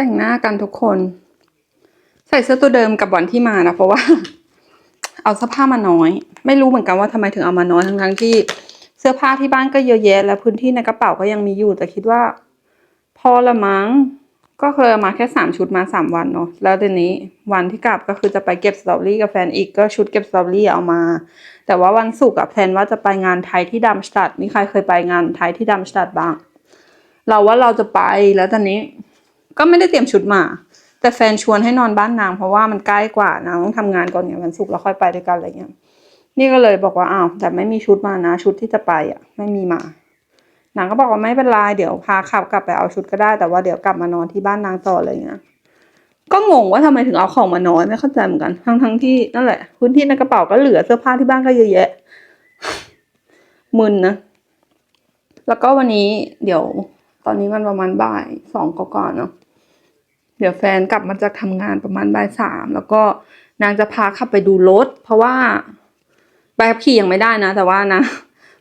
แต่งหน้ากันทุกคน ใส่เสื้อตัวเดิมกับวันที่มานะเพราะว่า เอาเสื้อผ้ามาน้อย ไม่รู้เหมือนกันว่าทำไมถึงเอามาน้อยทั้งทั้งๆที่เสื้อผ้าที่บ้านก็เยอะแยะ และพื้นที่ในกระเป๋าก็ยังมีอยู่แต่คิดว่า พอละมั้งก็เคยเอามาแค่สามชุดมาสามวันเนาะแล้วเดี๋ยวนี้วันที่กลับก็คือจะไปเก็บสตรอเบอรี่กับแฟนอีกก็ชุดเก็บสตรอเบอรี่เอามา แต่ว่าวันศุกร์อะแพลนว่าจะไปงานไทยที่ดัมสตัดมีใครเคยไปงานไทยที่ดัมสตัดบ้าง เราว่าเราจะไปแล้วตอนนี้ ก็ไม่ได้เตรียมชุดมา แต่แฟนชวนให้นอนบ้านนางเพราะว่ามันใกล้กว่านางต้องทำงานก่อนไงวันศุกร์แล้วค่อยไปด้วยกันอะไรเงี้ยนี่ก็เลยบอกว่าอ้าวแต่ไม่มีชุดมานะ ชุดที่จะไปอะ ไม่มีมานางก็บอกว่าไม่เป็นไรเดี๋ยวพาขับกลับไปเอาชุดก็ได้แต่ว่าเดี๋ยวกลับมานอนที่บ้านนางต่ออะไรเงี้ยก็งงว่าทำไมถึงเอาของมาน้อยไม่เข้าใจเหมือนกัน ทั้งทั้งที่นั่นแหละพื้นที่ในกระเป๋าก็เหลือเสื้อผ้าที่บ้านก็เยอะแยะมึนนะ แล้วก็วันนี้เดี๋ยวตอนนี้มันประมาณบ่ายสองก่อนๆเนาะ เดี๋ยวแฟนกลับมาจากทำงานประมาณบ่ายสามแล้วก็นางจะพาขับไปดูรถ เพราะว่าใบขับขี่ยังไม่ได้นะ แต่ว่านะ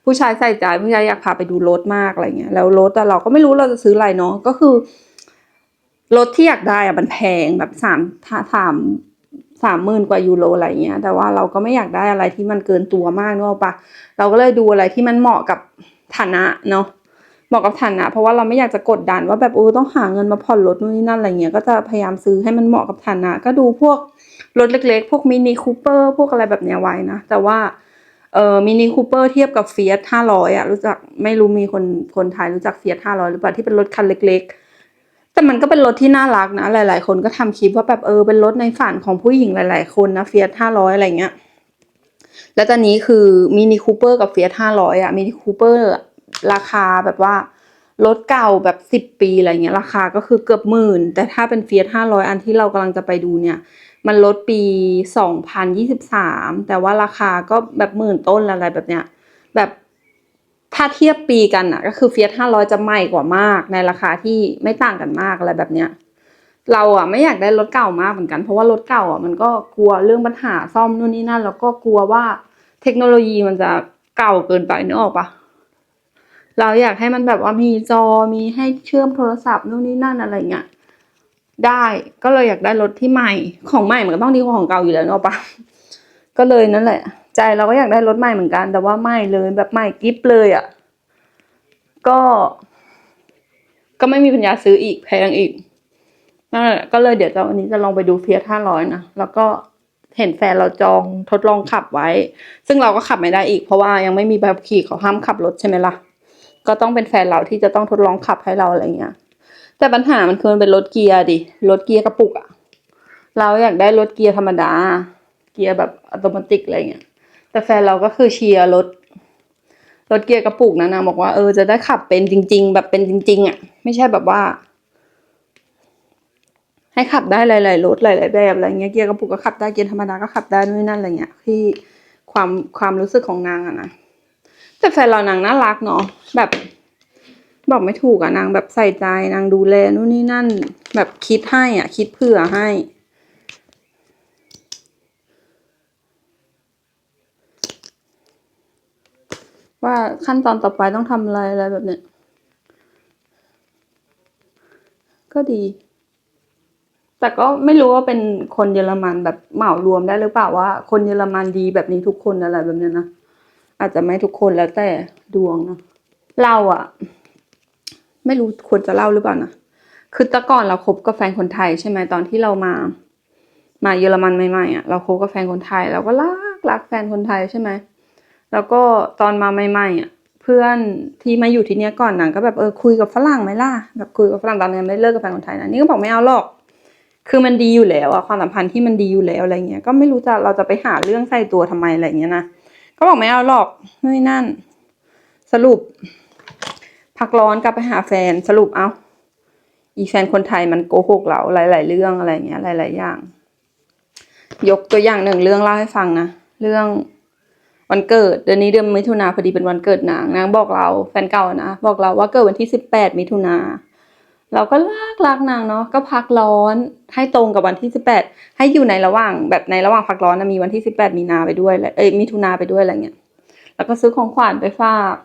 ผู้ชายใส่ใจผู้ชายอยากพาไปดูรถมากอะไรเงี้ยแล้วรถแต่เราก็ไม่รู้เราจะซื้ออะไรเนาะก็คือรถที่อยากได้อะมันแพงแบบสามสามสามหมื่นกว่ายูโรอะไรเงี้ย แต่ว่าเราก็ไม่อยากได้อะไรที่มันเกินตัวมากเนกอะปะเราก็เลยดูอะไรที่มันเหมาะกับฐานะเนาะ เหมาะกับฐานะ เพราะว่าเราไม่อยากจะกดดันว่าแบบเออต้องหาเงินมาผ่อนรถนู่นนี่นั่นอะไรเงี้ยก็จะพยายามซื้อให้มันเหมาะกับฐานะ ก็ดูพวกรถเล็กๆ พวกมินิคูเปอร์พวกอะไรแบบเนี้ยไว้นะ แต่ว่าเออมินิคูเปอร์เทียบกับเฟียสห้าร้อยอะรู้จักไม่รู้มีคนคนไทยรู้จักเฟียสห้าร้อยหรือเปล่าที่เป็นรถคันเล็ก ๆ แต่มันก็เป็นรถที่น่ารักนะ หลาย ๆ คนก็ทำคลิปว่าแบบเออเป็นรถในฝันของผู้หญิงหลาย ๆ คนนะเฟียสห้าร้อยอะไรเงี้ยแล้วตอนนี้คือมินิคูเปอร์กับเฟียสห้าร้อยอะมินิคูเปอร์ ราคาแบบว่ารถเก่าแบบสิบปีอะไรเงี้ยราคาก็คือเกือบหมื่น แต่ถ้าเป็นเฟียสห้าร้อยอันที่เรากำลังจะไปดูเนี่ย มันลดปีสองพันยี่สิบสามแต่ว่าราคาก็แบบหมื่นต้นอะไรแบบเนี้ยแบบถ้าเทียบปีกันอะ ก็คือเฟียสห้าร้อยจะใหม่กว่ามาก ในราคาที่ไม่ต่างกันมากอะไรแบบเนี้ยเราอะไม่อยากได้รถเก่ามากเหมือนกันเพราะว่ารถเก่าอะมันก็กลัวเรื่องปัญหาซ่อมนู่นนี่นั่นแล้วก็กลัวว่าเทคโนโลยีมันจะเก่าเกินไปนึกออกปะ เราอยากให้มันแบบว่ามีจอมีให้เชื่อมโทรศัพท์นู่นนี่นั่นอะไรเงี้ยได้ก็เลยอยากได้รถที่ใหม่ของใหม่มันก็ต้องดีกว่าของเก่าอยู่แล้วเนอะปะก็เลยนั่นแหละ ใจเราก็อยากได้รถใหม่เหมือนกัน แต่ว่าไม่เลยแบบใหม่กิฟเลยอะ่ะก็ ก็ไม่มีปัญญาซื้ออีกแพงอีกนั่นแหละก็เลยเดี๋ยวจะวันนี้จะลองไปดูเฟียสห้าร้อยนะแล้วก็เห็นแฟนเราจองทดลองขับไว้ ซึ่งเราก็ขับไม่ได้อีก เพราะว่ายังไม่มีใบขับขี่เขาห้ามขับรถใช่ไหมล่ะ ก็ต้องเป็นแฟนเราที่จะต้องทดลองขับให้เราอะไรเงี้ย แต่ปัญหามันคือมันเป็นรถเกียร์ดิ รถเกียร์กระปุกอะเราอยากได้รถเกียร์ธรรมดา เกียร์แบบอัตโนมัติอะไรเงี้ย แต่แฟนเราก็คือเชียร์รถรถเกียร์กระปุกนะนะบอกว่าเออจะได้ขับเป็นจริง ๆ แบบเป็นจริง ๆอะไม่ใช่แบบว่า ให้ขับได้หลายๆรถหลายๆแบบอะไรเงี้ยเกียร์กระปุกก็ขับได้เกียร์ธรรมดาก็ขับได้นู่นนั่นอะไรเงี้ยที่ความความรู้สึกของนางอะนะ แต่แฟนเรานางน่ารักเนาะแบบ บอกไม่ถูกอะนางแบบใส่ใจนางดูแลนู่นนี่นั่น แบบคิดให้อะ คิดเผื่อให้ ว่าขั้นตอนต่อไปต้องทำอะไรอะไรแบบเนี้ยก็ดี แต่ก็ไม่รู้ว่าเป็นคนเยอรมันแบบเหมารวมได้หรือเปล่าว่า คนเยอรมันดีแบบนี้ทุกคนอะไรแบบเนี้ยนะ อาจจะไม่ทุกคนแล้วแต่ดวงเนาะเราอะไม่รู้ควรจะเล่าหรือเปล่านะคือแต่ก่อนเราคบกับแฟนคนไทยใช่ไหมตอนที่เรามา มาเยอรมันใหม่ๆอะเราคบกับแฟนคนไทยเราก็รักรักแฟนคนไทยใช่ไหมแล้วก็ตอนมาใหม่ๆอะเพื่อนที่มาอยู่ที่เนี้ยก่อนนางก็แบบเออคุยกับฝรั่งไหมล่ะแบบคุยกับฝรั่งตอนนี้นไม่เลิกกับแฟนคนไทยนะนี่ก็บอกไม่เอาหรอกคือมันดีอยู่แล้วอะความสัมพันธ์ที่มันดีอยู่แล้วอะไรเงี้ยก็ไม่รู้จะเราจะไปหาเรื่องใส่ตัวทำไมอะไรเงี้ยนะ ก็บอกไม่เอาหรอกนู่นนนั่น สรุป พักร้อนกลับไปหาแฟนสรุปเอาอีแฟนคนไทยมันโกหกเราหลาย ๆ เรื่องอะไรเงี้ย หลาย ๆ อย่าง ยกตัวอย่างหนึ่งเรื่องเล่าให้ฟังนะเรื่องวันเกิดเดือนนี้เดือนมิถุนาพอดีเป็นวันเกิดนางนางบอกเราแฟนเก่านะบอกเราว่าเกิดวันที่สิบแปดมิถุนา เราก็รักรักนางเนาะก็พักร้อนให้ตรงกับวันที่สิบแปดให้อยู่ในระหว่างแบบในระหว่างพักร้อนนะมีวันที่สิบแปดมีนาไปด้วยเอ้ยมิถุนาไปด้วยอะไรเงี้ยแล้วก็ซื้อของขวัญไปฝาก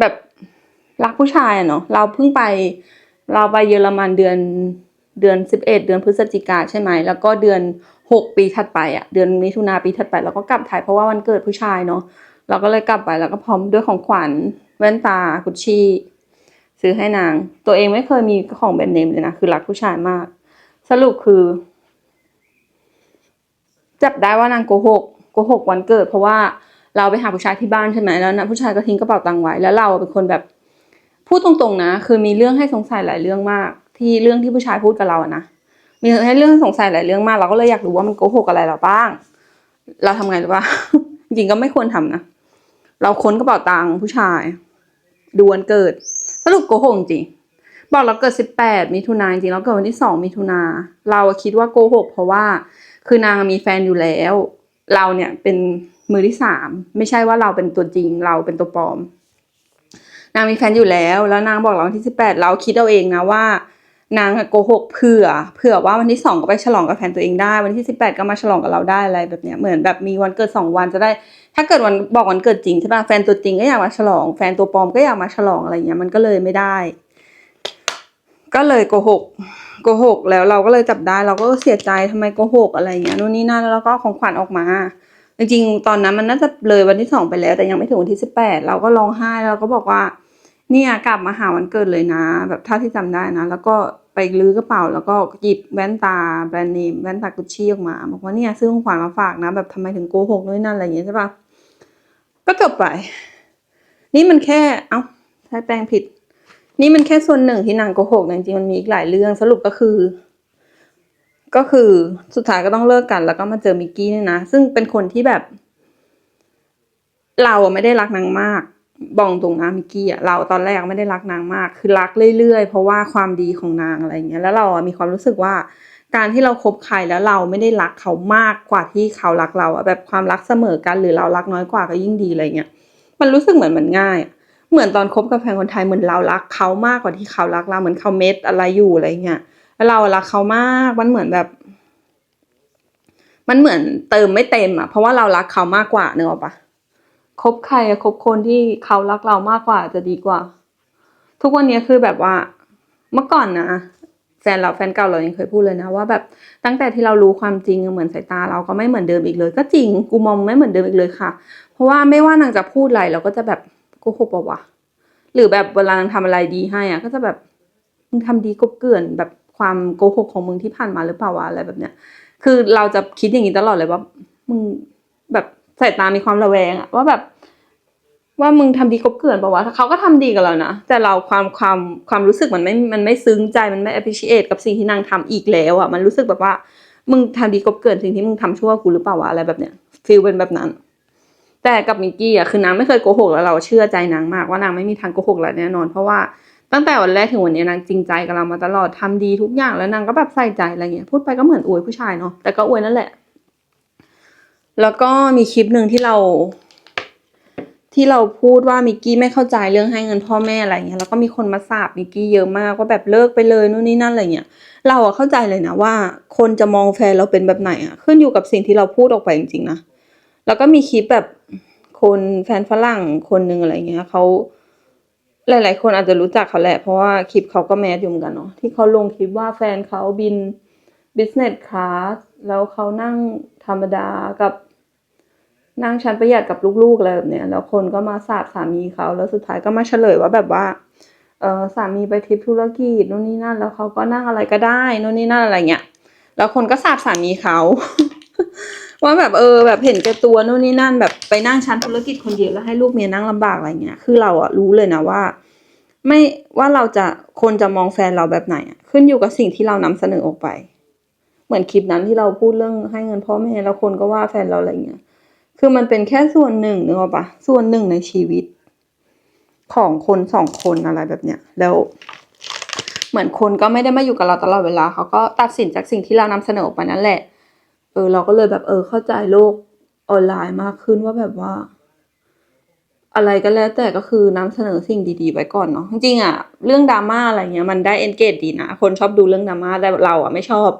แบบรักผู้ชายอะเนาะเราเพิ่งไป เราไปเยอรมันเดือนเดือนสิบเอ็ดเดือนพฤศจิกาใช่ไหมแล้วก็เดือนหกปีถัดไปอะเดือนมิถุนาปีถัดไปเราก็กลับไทยเพราะว่าวันเกิดผู้ชายเนาะเราก็เลยกลับไปแล้วก็พร้อมด้วยของขวัญแว่นตากุชชี่ ซื้อให้นาง ตัวเองไม่เคยมีของแบรนด์เนมเลยนะ คือรักผู้ชายมาก สรุปคือ จับได้ว่านางโกหกโกหกวันเกิด เพราะว่าเราไปหาผู้ชายที่บ้านใช่ไหมแล้วนะผู้ชายก็ทิ้งกระเป๋าตังค์ไว้แล้วเราเป็นคนแบบพูดตรงๆนะ คือมีเรื่องให้สงสัยหลายเรื่องมาก ที่เรื่องที่ผู้ชายพูดกับเราอะนะมีให้เรื่องให้สงสัยหลายเรื่องมาก เราก็เลยอยากรู้ว่ามันโกหกอะไรเราบ้าง เราทำไงหรือว่าจริงก็ไม่ควรทำนะเราค้นกระเป๋าตังค์ผู้ชาย ดูวันเกิด รุปโกหกจริง บอกเราเกิดสิบแปดมิถุนาจริงเราเกิดวันที่สองมิถุนา เราคิดว่าโกหกเพราะว่า คือนางมีแฟนอยู่แล้ว เราเนี่ยเป็นมือที่สามไม่ใช่ว่าเราเป็นตัวจริง เราเป็นตัวปลอม นางมีแฟนอยู่แล้ว แล้วนางบอกเราวันที่สิบแปดเราคิดเอาเองนะว่า นางโกหกเผื่อ เผื่อว่าวันที่สองก็ไปฉลองกับแฟนตัวเองได้ วันที่สิบแปดก็มาฉลองกับเราได้อะไรแบบเนี้ย เหมือนแบบมีวันเกิดสองวันจะได้ ถ้าเกิดวันบอกวันเกิดจริงใช่ป่ะแฟนตัวจริงก็อยากมาฉลอง แฟนตัวปลอมก็อยากมาฉลองอะไรเงี้ยมันก็เลยไม่ได้ ก็เลยโกหกโกหกแล้วเราก็เลยจับได้เราก็เสียใจทำไมโกหกอะไรเงี้ยนู่นนี่นั่นแล้วก็ของขวัญออกมาจริงๆตอนนั้นมันน่าจะเลยวันที่สองไปแล้ว แต่ยังไม่ถึงวันที่สิบแปดเราก็ร้องไห้เราก็บอกว่า เนี่ยกลับมาหาวันเกิดเลยนะ แบบเท่าที่จำได้นะ แล้วก็ไปลื้อกระเป๋าแล้วก็หยิบแว่นตาแบรนด์เนมแว่นตากุชชี่ออกมาบอกว่าเนี่ยซื้อของขวัญมาฝากนะ แบบทำไมถึงโกหกนู่นนนั่นอะไรอย่างเงี้ยใช่ปะ ก็จบไป นี่มันแค่ เอ้าใช้แปลงผิด นี่มันแค่ส่วนหนึ่งที่นางโกหกจริงๆมันมีอีกหลายเรื่องสรุปก็คือ ก็คือสุดท้ายก็ต้องเลิกกันแล้วก็มาเจอมิกกี้เนี่ยนะ ซึ่งเป็นคนที่แบบ เราไม่ได้รักนางมากบอกตรงนะมิกกี้อะเราตอนแรกไม่ได้รักนางมาก คือรักเรื่อยๆ เพราะว่าความดีของนางอะไรเงี้ยแล้วเรามีความรู้สึกว่า การที่เราคบใครแล้วเราไม่ได้รักเขามากกว่าที่เขารักเราอะแบบความรักเสมอกันหรือเรารักน้อยกว่าก็ยิ่งดีอะไรเงี้ยมันรู้สึกเหมือนมันง่าย เหมือนตอนคบกับแฟนคนไทยเหมือนเรารักเขามากกว่าที่เขารักเราเหมือนเขาเม็ดอะไรอยู่อะไรเงี้ยแล้วเรารักเขามากมันเหมือนแบบ มันเหมือนเติมไม่เต็มอะเพราะว่าเรารักเขามากกว่าเนอะปะคบใครอะคบคนที่เขารักเรามากกว่าจะดีกว่า ทุกวันนี้คือแบบว่า เมื่อก่อนนะ แฟนเราแฟนเก่าเรายังเคยพูดเลยนะว่าแบบตั้งแต่ที่เรารู้ความจริงเหมือนสายตาเราก็ไม่เหมือนเดิมอีกเลย ก็จริงกูมองไม่เหมือนเดิมอีกเลยค่ะ เพราะว่าไม่ว่านางจะพูดอะไรเราก็จะแบบโกหกปะวะหรือแบบเวลานางทำอะไรดีให้อะก็จะแบบมึงทำดีกบเกลื่อนแบบความโกหกของมึงที่ผ่านมาหรือเปล่าวะอะไรแบบเนี้ย คือเราจะคิดอย่างนี้ตลอดเลยว่ามึงแบบสายตามีความระแวงอะว่าแบบ ว่ามึงทำดีกบเกลื่อนปะวะเขาก็ทำดีกับเรานะ แต่เราความความความรู้สึกมันไม่ มันไม่ซึ้งใจ มันไม่ appreciate กับสิ่งที่นางทำอีกแล้วอะมันรู้สึกแบบว่า มึงทำดีกบเกลื่อนสิ่งที่มึงทำชั่วกูหรือเปล่าวะอะไรแบบเนี้ยฟีลเป็นแบบนั้น แต่กับมิกกี้อะ คือนางไม่เคยโกหกแล้วเราเชื่อใจนางมากว่านางไม่มีทางโกหกเราแน่นอน เพราะว่าตั้งแต่วันแรกถึงวันนี้นางจริงใจกับเรามาตลอดทำดีทุกอย่างแล้วนางก็แบบใส่ใจอะไรเงี้ย พูดไปก็เหมือนอวยผู้ชายเนาะ แต่ก็อวยนั่นแหละ แล้วก็มีคลิปหนึ่งที่เรา ที่เราพูดว่ามิกกี้ไม่เข้าใจเรื่องให้เงินพ่อแม่อะไรเงี้ยแล้วก็มีคนมาสาบมิกกี้เยอะมากว่าแบบเลิกไปเลยนู่นนี่นั่นอะไรเงี้ยเราอะเข้าใจเลยนะว่า คนจะมองแฟนเราเป็นแบบไหนอะขึ้นอยู่กับสิ่งที่เราพูดออกไปจริงๆนะแล้วก็มีคลิปแบบคนแฟนฝรั่งคนหนึ่งอะไรเงี้ยเขาหลาย ๆ คนอาจจะรู้จักเขาแหละ เพราะว่าคลิปเขาก็แมสอยู่เหมือนกันเนาะที่เขาลงคลิปว่าแฟนเขาบิน business class แล้วเขานั่งธรรมดากับ นั่งชั้นประหยัดกับลูกๆอะไรแบบเนี้ยแล้วคนก็มาสาบสามีเขาแล้วสุดท้ายก็มาเฉลยว่าแบบว่าเออสามีไปทริปธุรกิจนู่นนี่นั่น แล้วเขาก็นั่งอะไรก็ได้นู่นนี่นั่นอะไรเงี้ยแล้วคนก็สาบสามีเขาว่าแบบเออแบบเห็นแก่ตัวนู่นนี่นั่น แบบไปนั่งชั้นธุรกิจคนเดียวแล้วให้ลูกเมียนั่งลำบากอะไรเงี้ยคือเราอะรู้เลยนะว่า ไม่ว่าเราจะคนจะมองแฟนเราแบบไหนอะขึ้นอยู่กับสิ่งที่เรานำเสนอออกไป เหมือนคลิปนั้นที่เราพูดเรื่องให้เงินพ่อแม่แล้วคนก็ว่าแฟนเราอะไรเงี้ย คือมันเป็นแค่ส่วนหนึ่งนึกออกปะส่วนหนึ่งในชีวิต ของคนสองคนอะไรแบบเนี้ยแล้ว เหมือนคนก็ไม่ได้มาอยู่กับเราตลอดเวลาเขาก็ตัดสินจากสิ่งที่เรานำเสนอออกไปนั่นแหละ เออ เราก็เลยแบบเออเข้าใจโลกออนไลน์มากขึ้นว่าแบบว่า อะไรก็แล้วแต่ก็คือนำเสนอสิ่งดีๆไว้ก่อนเนาะจริงๆอะเรื่องดราม่าอะไรเงี้ยมันได้เอนเกจดีนะคนชอบดูเรื่องดราม่าแต่เราอะไม่ชอบ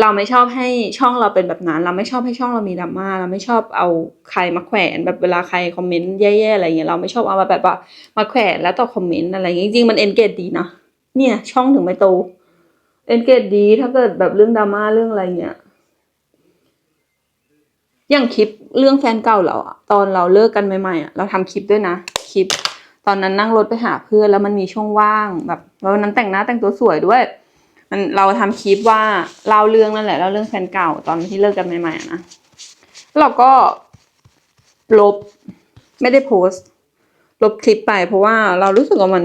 เราไม่ชอบให้ช่องเราเป็นแบบนั้น เราไม่ชอบให้ช่องเรามีดราม่าเราไม่ชอบเอาใครมาแขวนแบบเวลาใครคอมเมนต์แย่ๆอะไรเงี้ยเราไม่ชอบเอามาแบบว่ามาแขวนแล้วต่อคอมเมนต์อะไรเงี้ยจริงๆมันเอนเกจดีนะเนี่ยช่องถึงไม่โตเอนเกจดีถ้าเกิดแบบเรื่องดราม่าเรื่องอะไรเงี้ยอย่างคลิปเรื่องแฟนเก่าเราอะตอนเราเลิกกันใหม่ๆอะเราทำคลิปด้วยนะคลิป ตอนนั้นนั่งรถไปหาเพื่อนแล้วมันมีช่วงว่างแบบวันนั้นแต่งหน้าแต่งตัวสวยด้วย มันเราทำคลิปว่าเล่าเรื่องนั่นแหละเล่าเรื่องแฟนเก่าตอนที่เลิกกันใหม่ๆนะเราก็ลบไม่ได้โพสต์ ลบคลิปไปเพราะว่าเรารู้สึกว่ามัน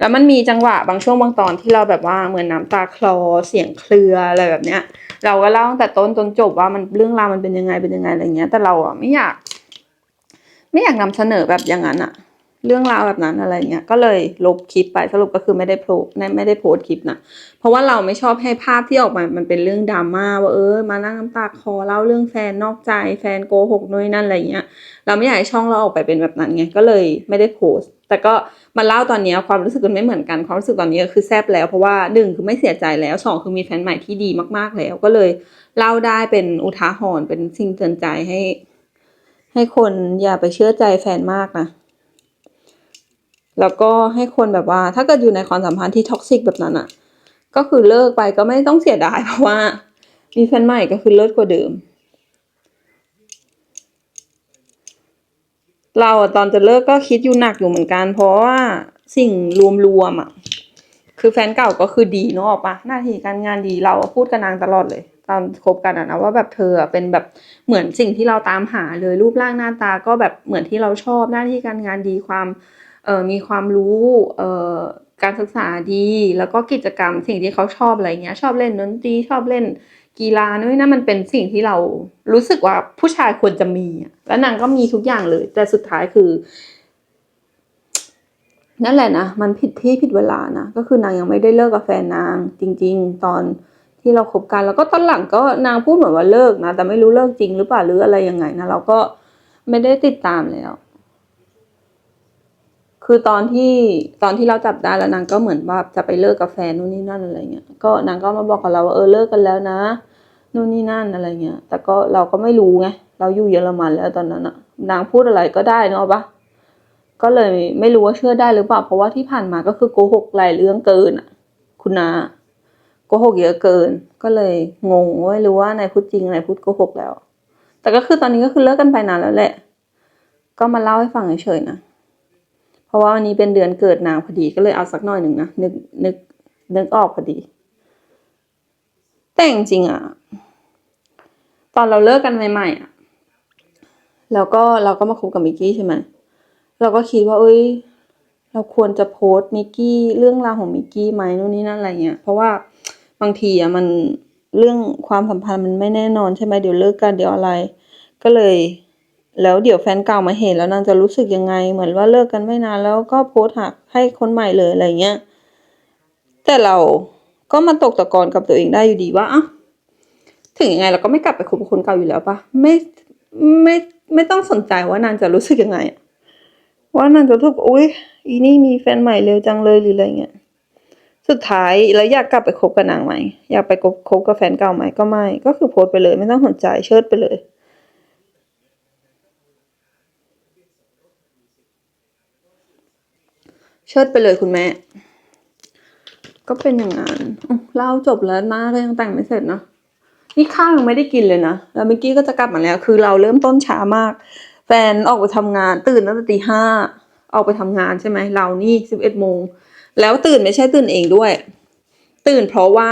แล้วมันมีจังหวะบางช่วงบางตอนที่เราแบบว่าเหมือนน้ำตาคลอเสียงเครืออะไรแบบเนี้ย เราก็เล่าตั้งแต่ต้นจนจบว่ามันเรื่องราวมันเป็นยังไงเป็นยังไงอะไรเงี้ย แต่เราอะไม่อยาก ไม่อยากนำเสนอแบบอย่างนั้นอะ เรื่องราวแบบนั้นอะไรเงี้ย ก็เลยลบคลิปไปสรุปก็คือไม่ได้โพสไม่ได้โพสคลิปนะ เพราะว่าเราไม่ชอบให้ภาพที่ออกมา มันเป็นเรื่องดราม่าว่าเออมานั่งน้ำตาคอเล่าเรื่องแฟนนอกใจแฟนโกหกนู่นนั่นอะไรเงี้ย เราไม่อยากให้ช่องเราออกไปเป็นแบบนั้นไง ก็เลยไม่ได้โพสแต่ก็มาเล่าตอนนี้ความรู้สึกมันไม่เหมือนกันความรู้สึกตอนนี้ก็คือแซบแล้วเพราะว่าหนึ่งคือไม่เสียใจแล้วสองคือมีแฟนใหม่ที่ดีมาก ๆแล้ว ก็เลยเล่าได้เป็นอุทาหรณ์เป็นสิ่งเตือนใจให้ ให้คนอย่าไปเชื่อใจแฟนมากนะ แล้วก็ให้คนแบบว่า ถ้าเกิดอยู่ในความสัมพันธ์ที่ท็อกซิกแบบนั้นอะก็คือเลิกไปก็ไม่ต้องเสียดายเพราะว่า มีแฟนใหม่ก็คือเลิศกว่าเดิม เราอะตอนจะเลิกก็คิดอยู่หนักอยู่เหมือนกัน เพราะว่าสิ่งรวมๆอะคือแฟนเก่าก็คือดีเนอะออกปะหน้าที่การงานดีเราพูดกับนางตลอดเลย ตอนคบกันอะนะว่าแบบเธอเป็นแบบเหมือนสิ่งที่เราตามหาเลยรูปร่างหน้าตาก็แบบเหมือนที่เราชอบหน้าที่การงานดีความ มีความรู้เออการศึกษาดี แล้วก็กิจกรรมสิ่งที่เขาชอบอะไรเงี้ย ชอบเล่นดนตรีชอบเล่นกีฬานู่นนั่นมันเป็นสิ่งที่เรารู้สึกว่าผู้ชายควรจะมีแล้วนางก็มีทุกอย่างเลย แต่สุดท้ายคือ นั่นแหละนะมันผิดที่ผิดเวลานะก็คือนางยังไม่ได้เลิกกับแฟนนางจริง ๆ ตอนที่เราคบกัน แล้วก็ตอนหลังก็นางพูดเหมือนว่าเลิกนะแต่ไม่รู้เลิกจริงหรือเปล่าหรืออะไรยังไงนะเราก็ไม่ได้ติดตามแล้ว คือตอนที่ตอนที่เราจับได้แล้วนางก็เหมือนว่าจะไปเลิกกับแฟนนู่นนี่นั่นอะไรเงี้ย ก็นางก็มาบอกกับเราว่าเออเลิกกันแล้วนะนู่นนี่นั่นอะไรเงี้ย แต่ก็เราก็ไม่รู้ไง เราอยู่เยอรมันแล้วตอนนั้นอะนางพูดอะไรก็ได้เนอะปะก็เลยไม่รู้ว่าเชื่อได้หรือเปล่า เพราะว่าที่ผ่านมาก็คือโกหกหลายเรื่องเกินอะคุณนาโกหกเยอะเกิน ก็เลยงงว่าไม่รู้ว่าไหนพูดจริงไหนพูดโกหกแล้ว แต่ก็คือตอนนี้ก็คือเลิกกันไปนานแล้วแหละ ก็มาเล่าให้ฟังเฉยๆนะ เพราะว่าวันนี้เป็นเดือนเกิดนางพอดีก็เลยเอาสักหน่อยหนึ่งนะนึกนึกนึกออกพอดี แต่จริงๆอะตอนเราเลิกกันใหม่ๆอะแล้วก็เราก็มาคบกับมิกกี้ใช่ไหมเราก็คิดว่าเอ้ย เราควรจะโพสต์มิกกี้เรื่องราวของมิกกี้ไหมนู่นนี่นั่นอะไรเงี้ยเพราะว่าบางทีอะมันเรื่องความสัมพันธ์มันไม่แน่นอนใช่ไหมเดี๋ยวเลิกกันเดี๋ยวอะไร ก็เลย แล้วเดี๋ยวแฟนเก่ามาเห็นแล้วนางจะรู้สึกยังไง เหมือนว่าเลิกกันไม่นานแล้วก็โพสต์หักให้คนใหม่เลยอะไรเงี้ยแต่เราก็มาตกตะกอนกับตัวเองได้อยู่ดีว่าอะถึงยังไงเราก็ไม่กลับไปคบคนเก่าอยู่แล้วปะไม่ไม่ไม่ต้องสนใจว่านางจะรู้สึกยังไงว่านางจะรู้สึกอุ้ยอีนี่มีแฟนใหม่เร็วจังเลยหรืออะไรเงี้ยสุดท้ายแล้วอยากกลับไปคบกับนางไหมอยากไปคบคบกับแฟนเก่าไหมก็ไม่ ก็คือโพสต์ไปเลย ไม่ต้องสนใจเชิดไปเลย เชิดไปเลยคุณแม่ ก็เป็นอย่างนั้นเล่าจบแล้วหน้าก็ยังแต่งไม่เสร็จเนาะนี่ข้าวยังไม่ได้กินเลยนะ แล้วเมื่อกี้ก็จะกลับมาแล้ว คือเราเริ่มต้นช้ามาก แฟนออกไปทำงาน ตื่นตั้งแต่ตีห้าออกไปทำงานใช่ไหม เรานี่สิบเอ็ดโมง แล้วตื่นไม่ใช่ตื่นเองด้วย ตื่นเพราะว่า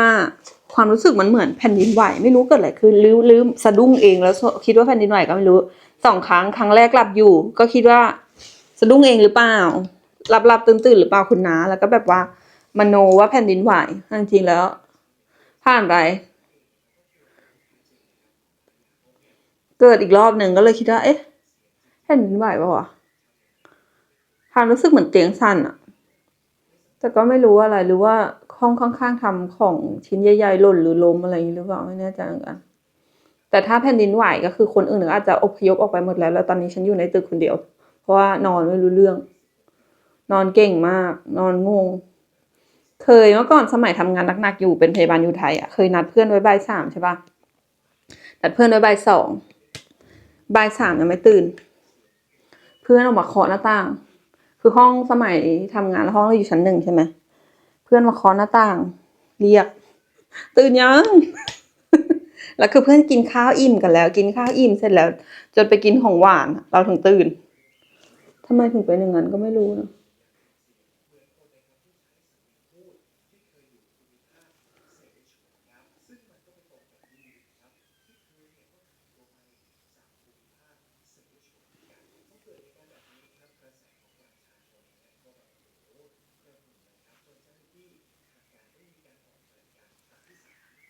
ความรู้สึกมันเหมือนแผ่นดินไหว ไม่รู้เกิดอะไรคือลืมลืมสะดุ้งเองแล้วคิดว่าแผ่นดินไหวก็ไม่รู้สองครั้งครั้งแรกหลับอยู่ ก็คิดว่า สะดุ้งเองหรือเปล่า หลับหลับตื่นตื่นหรือเปล่าคุณน้าแล้วก็แบบว่ามโนว่าแผ่นดินไหวจริงๆแล้ว ผ่านไปเกิดอีกรอบหนึ่งก็เลยคิดว่า เอ๊ะแผ่นดินไหวปะวะความรู้สึกเหมือนเตียงสั่นอะแต่ก็ไม่รู้อะไรหรือว่าห้องข้างๆทำของชิ้นใหญ่ๆหล่นหรือล้มอะไรอย่างนี้หรือเปล่าไม่แน่ใจเหมือนกัน แต่ถ้าแผ่นดินไหวก็คือคนอื่นอาจจะอพยพออกไปหมดแล้ว แล้วตอนนี้ฉันอยู่ในตึกคนเดียว เพราะว่านอนไม่รู้เรื่อง นอนเก่งมาก นอนงง เคยเมื่อก่อนสมัยทำงานหนักๆอยู่เป็นพยาบาลอยู่ไทยอะเคยนัดเพื่อนไว้บ่ายสามใช่ปะนัดเพื่อนไว้บ่ายสองบ่ายสามยังไม่ตื่น เพื่อนออกมาเคาะหน้าต่าง คือห้องสมัยทำงานห้องเราอยู่ชั้นหนึ่งใช่ไหมเพื่อนมาเคาะหน้าต่าง เรียก ตื่นยังแล้วคือเพื่อนกินข้าวอิ่มกันแล้ว กินข้าวอิ่มเสร็จแล้ว จนไปกินของหวาน เราถึงตื่นทำไมถึงเป็นอย่างนั้นก็ไม่รู้นะ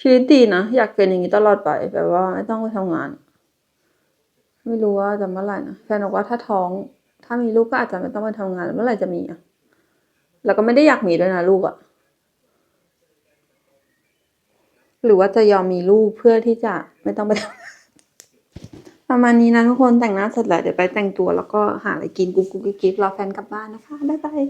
ชีวิตดีนะ อยากเป็นอย่างนี้ตลอดไปแบบว่าไม่ต้องไปทำงาน ไม่รู้ว่าจะเมื่อไหร่นะแฟนบอกว่าถ้าท้อง ถ้ามีลูกก็อาจจะไม่ต้องไปทำงาน เมื่อไหร่จะมีอะแล้วก็ไม่ได้อยากมีด้วยนะลูกอะ หรือว่าจะยอมมีลูกเพื่อที่จะไม่ต้องไปทำงานประมาณนี้นะทุกคนแต่งหน้าเสร็จแล้วเดี๋ยวไปแต่งตัวแล้วก็หาอะไรกินกุ๊กกุ๊กกิ๊กกิ๊กรอแฟนกลับบ้านนะคะบ๊ายบาย